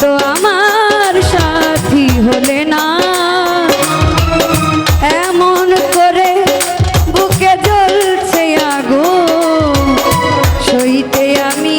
তো আমার সাথী হলে না। এমন করে বুকে জ্বলছে আগো সইতে আমি